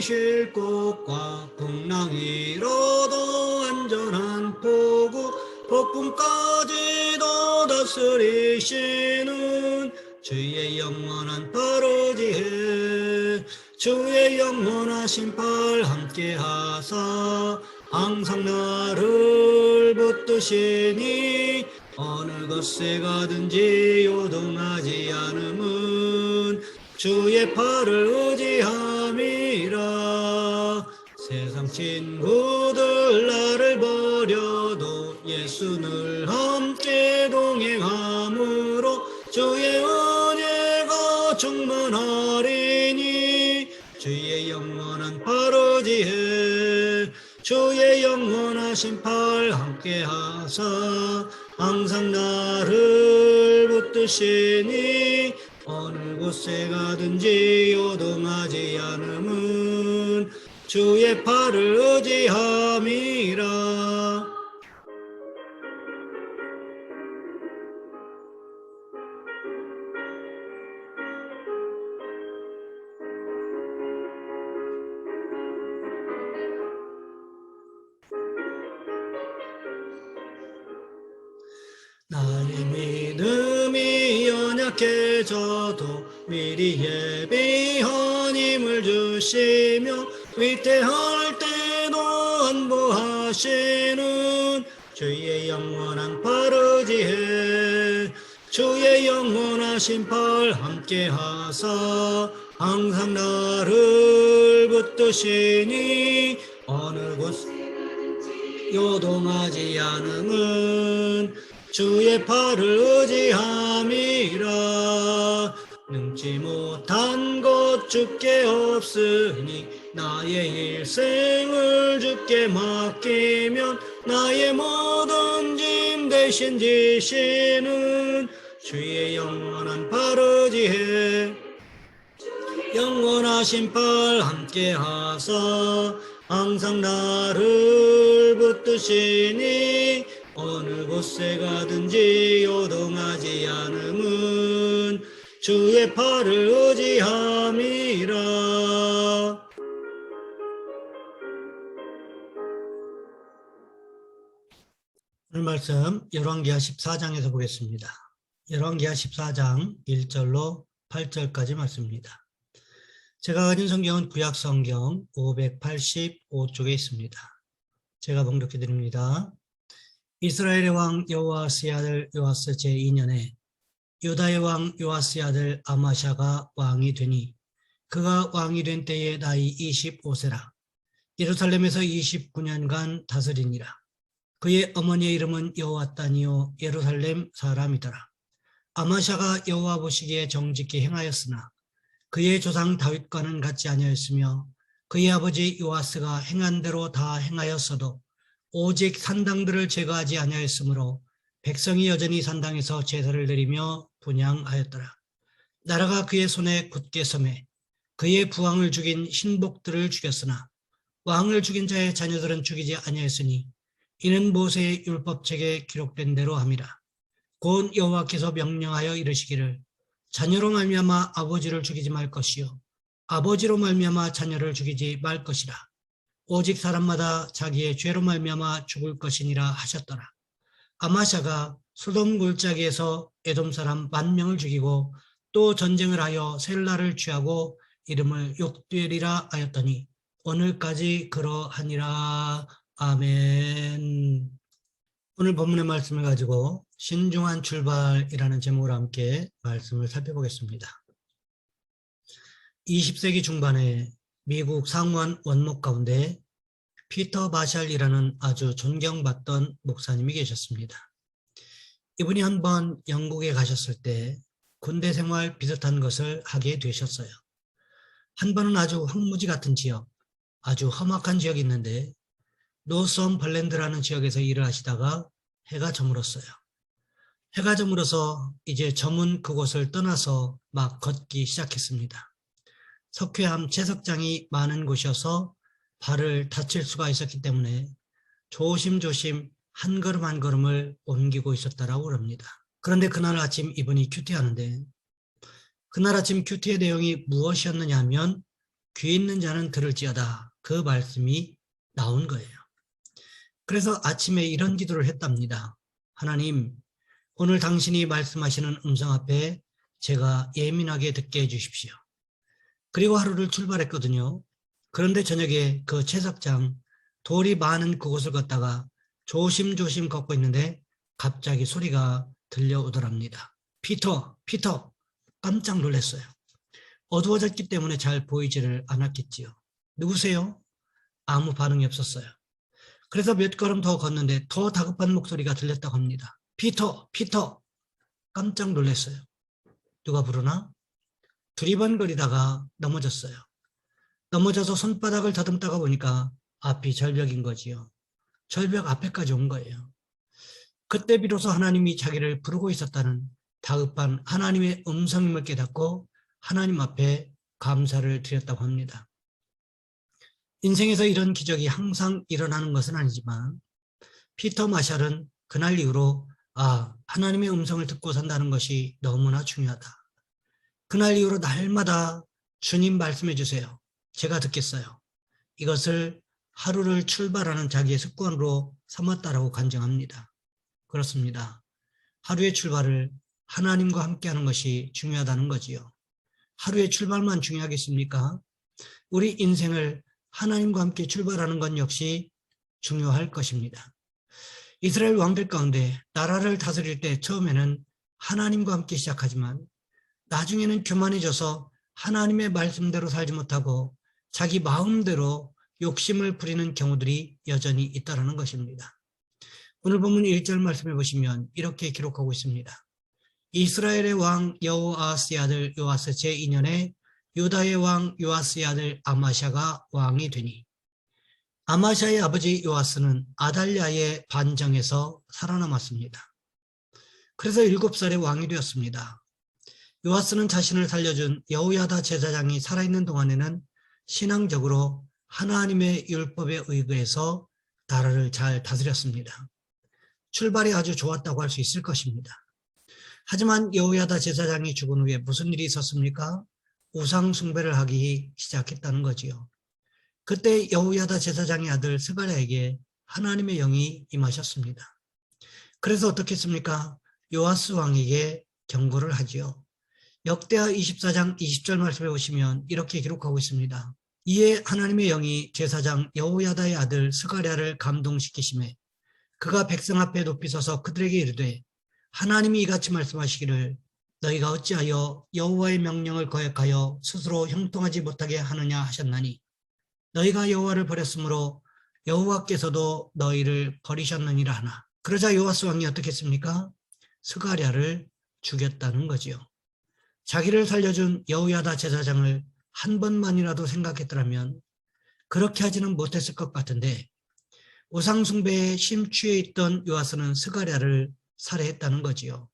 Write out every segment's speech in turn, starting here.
쉴 곳과 풍랑이로도 안전한 포구 폭풍까지도 다스리시는 주의 영원한 바로 지혜 주의 영원하신 팔 함께 하사 항상 나를 붙드시니 어느 곳에 가든지 요동하지 않음은 주의 팔을 세상 친구들 나를 버려도 예수늘 함께 동행함으로 주의 은혜가 충만하리니 주의 영원한 바로 지혜 주의 영원하신 팔 함께 하사 항상 나를 붙드시니 어느 곳에 가든지 요동하지 않음은 주의 팔을 의지함이라. 나의 믿음이 연약해져도 미리 예비 때도 안보하시는 주의 영원한 바르지혜 주의 영원하신 팔 함께 하사 항상 나를 붙드시니 어느 곳 요동하지 않음은 주의 팔을 의지함이라 능지 못한 것 주께 없으니 나의 일생을 주께 맡기면 나의 모든 짐 대신 지시는 주의 영원한 바르지혜 영원하신 팔 함께 하사 항상 나를 붙드시니 어느 곳에 가든지 요동하지 않음은 주의 팔을 의지함이라 오늘 말씀 열왕기하 14장에서 보겠습니다. 열왕기하 14장 1절로 8절까지 말씀입니다. 제가 가진 성경은 구약 성경 585쪽에 있습니다. 제가 봉독해 드립니다. 이스라엘의 왕 여호아스의 아들 요아스 제2년에 유다의 왕 요아스의 아들 아마샤가 왕이 되니 그가 왕이 된 때에 나이 25세라. 예루살렘에서 29년간 다스리니라. 그의 어머니의 이름은 여호와따니요 예루살렘 사람이더라. 아마샤가 여호와 보시기에 정직히 행하였으나 그의 조상 다윗과는 같지 아니하였으며 그의 아버지 요아스가 행한 대로 다 행하였어도 오직 산당들을 제거하지 아니하였으므로 백성이 여전히 산당에서 제사를 드리며 분양하였더라. 나라가 그의 손에 굳게 섬에 그의 부왕을 죽인 신복들을 죽였으나 왕을 죽인 자의 자녀들은 죽이지 아니하였으니 이는 모세의 율법책에 기록된 대로 함이라. 곧 여호와께서 명령하여 이르시기를 자녀로 말미암아 아버지를 죽이지 말 것이요 아버지로 말미암아 자녀를 죽이지 말 것이라. 오직 사람마다 자기의 죄로 말미암아 죽을 것이니라 하셨더라. 아마샤가 소돔 골짜기에서 에돔 사람 만 명을 죽이고 또 전쟁을 하여 셀라를 취하고 이름을 욕되리라 하였더니 오늘까지 그러하니라. 아멘. 오늘 본문의 말씀을 가지고 신중한 출발이라는 제목으로 함께 말씀을 살펴보겠습니다. 20세기 중반에 미국 상원 원목 가운데 피터 마샬이라는 아주 존경받던 목사님이 계셨습니다. 이분이 한 번 영국에 가셨을 때 군대 생활 비슷한 것을 하게 되셨어요. 한 번은 아주 황무지 같은 지역, 아주 험악한 지역이 있는데 노썸벌랜드라는 지역에서 일을 하시다가 해가 저물었어요. 해가 저물어서 이제 저문 그곳을 떠나서 막 걷기 시작했습니다. 석회암 채석장이 많은 곳이어서 발을 다칠 수가 있었기 때문에 조심조심 한 걸음 한 걸음을 옮기고 있었다라고 그럽니다. 그런데 그날 아침 이분이 큐티하는데 그날 아침 큐티의 내용이 무엇이었느냐 하면 귀 있는 자는 들을지어다 그 말씀이 나온 거예요. 그래서 아침에 이런 기도를 했답니다. 하나님, 오늘 당신이 말씀하시는 음성 앞에 제가 예민하게 듣게 해주십시오. 그리고 하루를 출발했거든요. 그런데 저녁에 그 채석장, 돌이 많은 그곳을 걷다가 조심조심 걷고 있는데 갑자기 소리가 들려오더랍니다. 피터, 피터! 깜짝 놀랐어요. 어두워졌기 때문에 잘 보이지를 않았겠지요. 누구세요? 아무 반응이 없었어요. 그래서 몇 걸음 더 걷는데 더 다급한 목소리가 들렸다고 합니다. 피터, 피터! 깜짝 놀랐어요. 누가 부르나? 두리번거리다가 넘어졌어요. 넘어져서 손바닥을 더듬다가 보니까 앞이 절벽인 거지요. 절벽 앞에까지 온 거예요. 그때 비로소 하나님이 자기를 부르고 있었다는 다급한 하나님의 음성임을 깨닫고 하나님 앞에 감사를 드렸다고 합니다. 인생에서 이런 기적이 항상 일어나는 것은 아니지만 피터 마샬은 그날 이후로 아 하나님의 음성을 듣고 산다는 것이 너무나 중요하다. 그날 이후로 날마다 주님 말씀해 주세요. 제가 듣겠어요. 이것을 하루를 출발하는 자기의 습관으로 삼았다라고 간증합니다. 그렇습니다. 하루의 출발을 하나님과 함께하는 것이 중요하다는 거지요. 하루의 출발만 중요하겠습니까? 우리 인생을 하나님과 함께 출발하는 건 역시 중요할 것입니다. 이스라엘 왕들 가운데 나라를 다스릴 때 처음에는 하나님과 함께 시작하지만 나중에는 교만해져서 하나님의 말씀대로 살지 못하고 자기 마음대로 욕심을 부리는 경우들이 여전히 있다는 것입니다. 오늘 본문 1절 말씀해 보시면 이렇게 기록하고 있습니다. 이스라엘의 왕 여호아스의 아들 요아스 제2년에 유다의 왕 요아스의 아들 아마샤가 왕이 되니 아마샤의 아버지 요아스는 아달랴의 반정에서 살아남았습니다. 그래서 7살에 왕이 되었습니다. 요아스는 자신을 살려준 여우야다 제사장이 살아있는 동안에는 신앙적으로 하나님의 율법에 의거해서 나라를 잘 다스렸습니다. 출발이 아주 좋았다고 할 수 있을 것입니다. 하지만 여우야다 제사장이 죽은 후에 무슨 일이 있었습니까? 우상 숭배를 하기 시작했다는 거지요. 그때 여우야다 제사장의 아들 스가랴에게 하나님의 영이 임하셨습니다. 그래서 어떻게 했습니까? 요아스 왕에게 경고를 하지요. 역대하 24장 20절 말씀에 보시면 이렇게 기록하고 있습니다. 이에 하나님의 영이 제사장 여우야다의 아들 스가랴를 감동시키심에 그가 백성 앞에 높이 서서 그들에게 이르되 하나님이 이같이 말씀하시기를 너희가 어찌하여 여호와의 명령을 거역하여 스스로 형통하지 못하게 하느냐 하셨나니 너희가 여호와를 버렸으므로 여호와께서도 너희를 버리셨느니라 하나 그러자 요아스 왕이 어떻게 했습니까? 스가랴를 죽였다는 거지요. 자기를 살려준 여우야다 제사장을 한 번만이라도 생각했더라면 그렇게 하지는 못했을 것 같은데 우상숭배에 심취해 있던 요아스는 스가랴를 살해했다는 거지요.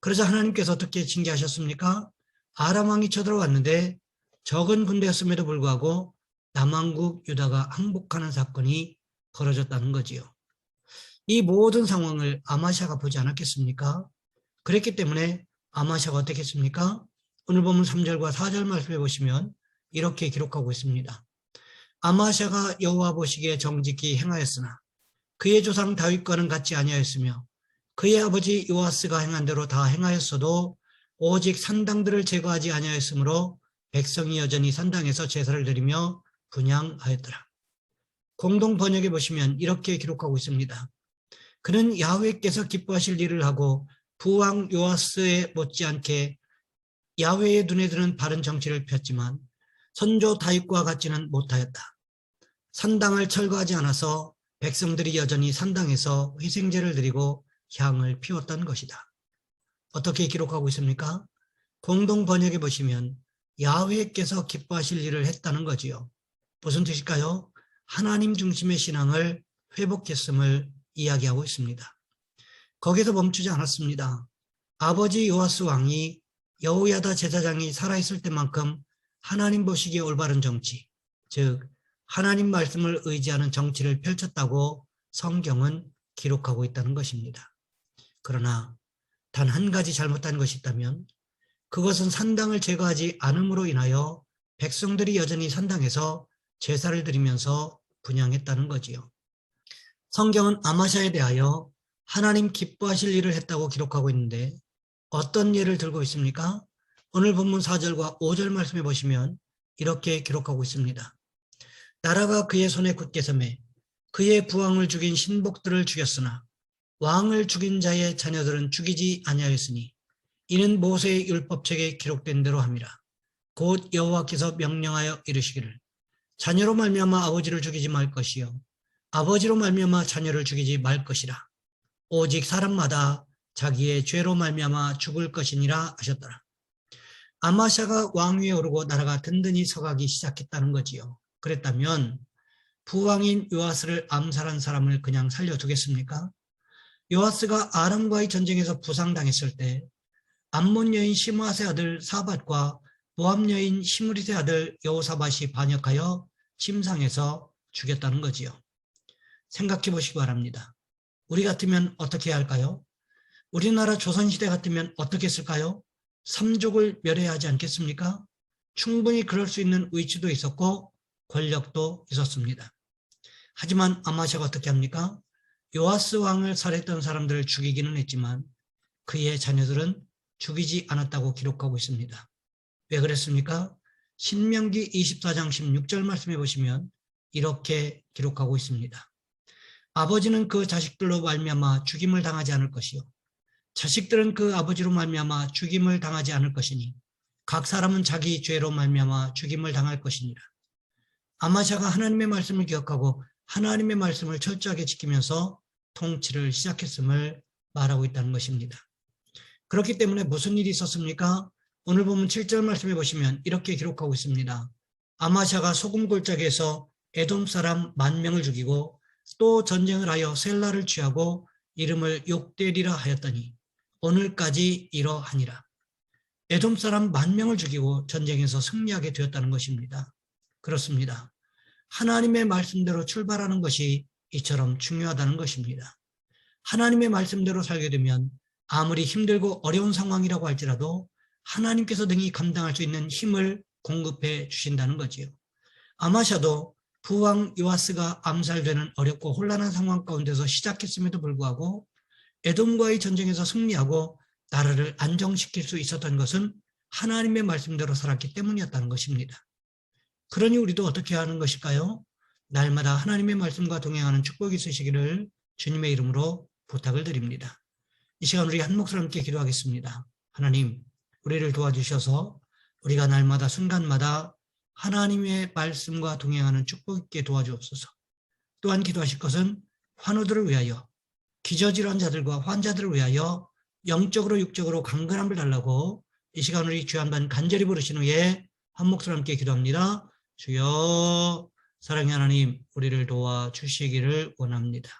그러자 하나님께서 어떻게 징계하셨습니까? 아람 왕이 쳐들어왔는데 적은 군대였음에도 불구하고 남왕국 유다가 항복하는 사건이 벌어졌다는 거지요. 이 모든 상황을 아마샤가 보지 않았겠습니까? 그랬기 때문에 아마샤가 어떻게 했습니까? 오늘 보면 3절과 4절 말씀해 보시면 이렇게 기록하고 있습니다. 아마샤가 여호와 보시기에 정직히 행하였으나 그의 조상 다윗과는 같지 아니하였으며 그의 아버지 요아스가 행한 대로 다 행하였어도 오직 산당들을 제거하지 아니하였으므로 백성이 여전히 산당에서 제사를 드리며 분양하였더라. 공동 번역에 보시면 이렇게 기록하고 있습니다. 그는 야훼께서 기뻐하실 일을 하고 부왕 요아스에 못지않게 야훼의 눈에 드는 바른 정치를 폈지만 선조 다윗과 같지는 못하였다. 산당을 철거하지 않아서 백성들이 여전히 산당에서 희생제를 드리고 향을 피웠던 것이다. 어떻게 기록하고 있습니까? 공동 번역에 보시면 야훼께서 기뻐하실 일을 했다는 거지요. 무슨 뜻일까요? 하나님 중심의 신앙을 회복했음을 이야기하고 있습니다. 거기서 멈추지 않았습니다. 아버지 요아스 왕이 여호야다 제사장이 살아있을 때만큼 하나님 보시기에 올바른 정치, 즉 하나님 말씀을 의지하는 정치를 펼쳤다고 성경은 기록하고 있다는 것입니다. 그러나 단 한 가지 잘못한 것이 있다면 그것은 산당을 제거하지 않음으로 인하여 백성들이 여전히 산당에서 제사를 드리면서 분양했다는 거지요. 성경은 아마샤에 대하여 하나님 기뻐하실 일을 했다고 기록하고 있는데 어떤 예를 들고 있습니까? 오늘 본문 4절과 5절 말씀해 보시면 이렇게 기록하고 있습니다. 나라가 그의 손에 굳게 섬에 그의 부왕을 죽인 신복들을 죽였으나 왕을 죽인 자의 자녀들은 죽이지 아니하였으니 이는 모세의 율법책에 기록된 대로 함이라. 곧 여호와께서 명령하여 이르시기를 자녀로 말미암아 아버지를 죽이지 말 것이요 아버지로 말미암아 자녀를 죽이지 말 것이라. 오직 사람마다 자기의 죄로 말미암아 죽을 것이니라 하셨더라. 아마샤가 왕위에 오르고 나라가 든든히 서가기 시작했다는 거지요. 그랬다면 부왕인 요아스를 암살한 사람을 그냥 살려두겠습니까? 요아스가 아람과의 전쟁에서 부상당했을 때 암몬 여인 시므아의 아들 사밧과 모함 여인 시므리의 아들 여호사밧이 반역하여 침상에서 죽였다는 거지요. 생각해 보시기 바랍니다. 우리 같으면 어떻게 할까요? 우리나라 조선시대 같으면 어떻게 했을까요? 삼족을 멸해야 하지 않겠습니까? 충분히 그럴 수 있는 위치도 있었고 권력도 있었습니다. 하지만 아마샤가 어떻게 합니까? 요아스 왕을 살해했던 사람들을 죽이기는 했지만 그의 자녀들은 죽이지 않았다고 기록하고 있습니다. 왜 그랬습니까? 신명기 24장 16절 말씀해 보시면 이렇게 기록하고 있습니다. 아버지는 그 자식들로 말미암아 죽임을 당하지 않을 것이요 자식들은 그 아버지로 말미암아 죽임을 당하지 않을 것이니 각 사람은 자기 죄로 말미암아 죽임을 당할 것이니라. 아마샤가 하나님의 말씀을 기억하고 하나님의 말씀을 철저하게 지키면서 통치를 시작했음을 말하고 있다는 것입니다. 그렇기 때문에 무슨 일이 있었습니까? 오늘 보면 7절 말씀해 보시면 이렇게 기록하고 있습니다. 아마샤가 소금 골짜기에서 에돔 사람 만 명을 죽이고 또 전쟁을 하여 셀라를 취하고 이름을 욕되리라 하였더니 오늘까지 이러하니라. 에돔 사람 만 명을 죽이고 전쟁에서 승리하게 되었다는 것입니다. 그렇습니다. 하나님의 말씀대로 출발하는 것이 이처럼 중요하다는 것입니다. 하나님의 말씀대로 살게 되면 아무리 힘들고 어려운 상황이라고 할지라도 하나님께서 등이 감당할 수 있는 힘을 공급해 주신다는 거지요. 아마샤도 부왕 요아스가 암살되는 어렵고 혼란한 상황 가운데서 시작했음에도 불구하고 에돔과의 전쟁에서 승리하고 나라를 안정시킬 수 있었던 것은 하나님의 말씀대로 살았기 때문이었다는 것입니다. 그러니 우리도 어떻게 하는 것일까요? 날마다 하나님의 말씀과 동행하는 축복이 있으시기를 주님의 이름으로 부탁을 드립니다. 이 시간 우리 한 목소리 함께 기도하겠습니다. 하나님, 우리를 도와주셔서 우리가 날마다 순간마다 하나님의 말씀과 동행하는 축복 있게 도와주옵소서. 또한 기도하실 것은 환우들을 위하여 기저질환 자들과 환자들을 위하여 영적으로 육적으로 강건함을 달라고 이 시간 우리 주한 반 간절히 부르신 후에 한 목소리 함께 기도합니다. 주여 사랑의 하나님 우리를 도와주시기를 원합니다.